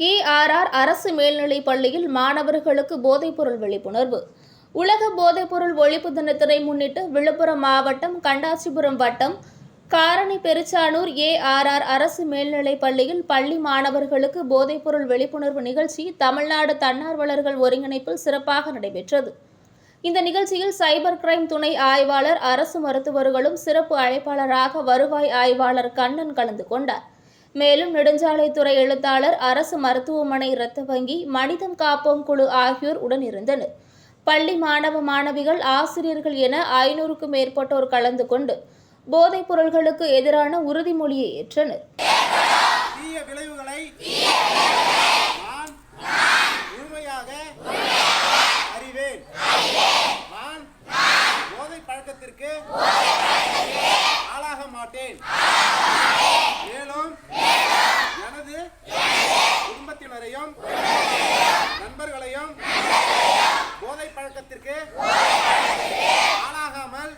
அரசு மேல்நிலைப் பள்ளியில் மாணவர்களுக்கு போதைப்பொருள் விழிப்புணர்வு. உலக போதைப்பொருள் ஒழிப்பு தினத்தினை முன்னிட்டு விழுப்புரம் மாவட்டம் கண்டாச்சிபுரம் வட்டம் காரணி பெருச்சானூர் ஏஆர்ஆர் அரசு மேல்நிலைப் பள்ளியில் பள்ளி மாணவர்களுக்கு போதைப்பொருள் விழிப்புணர்வு நிகழ்ச்சி தமிழ்நாடு தன்னார்வலர்கள் ஒருங்கிணைப்பில் சிறப்பாக நடைபெற்றது. இந்த நிகழ்ச்சியில் சைபர் கிரைம் துணை ஆய்வாளர் அரசு மருத்துவர்களும் சிறப்பு அழைப்பாளராக வருவாய் ஆய்வாளர் கண்ணன் கலந்து கொண்டார். மேலும் நெடுஞ்சாலைத்துறை எழுத்தாளர் அரசு மருத்துவமனை இரத்த வங்கி மனிதம் காப்போம் குழு ஆகியோர் உடனிருந்தனர். பள்ளி மாணவ மாணவிகள் ஆசிரியர்கள் என ஐநூறுக்கும் மேற்பட்டோர் கலந்து கொண்டு போதைப் பொருள்களுக்கு எதிரான உறுதிமொழியை ஏற்றனர். போதை பழக்கத்திற்கு ஆளாக மாட்டேன். பெற்றவரையும் நண்பர்களையும் போதை பழக்கத்திற்கு ஆளாகாமல்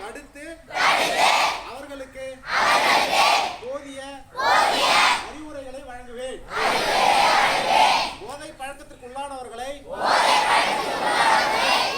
தடுத்து அவர்களுக்கு போதிய அறிவுரைகளை வழங்குவேன். போதை பழக்கத்திற்கு உள்ளானவர்களை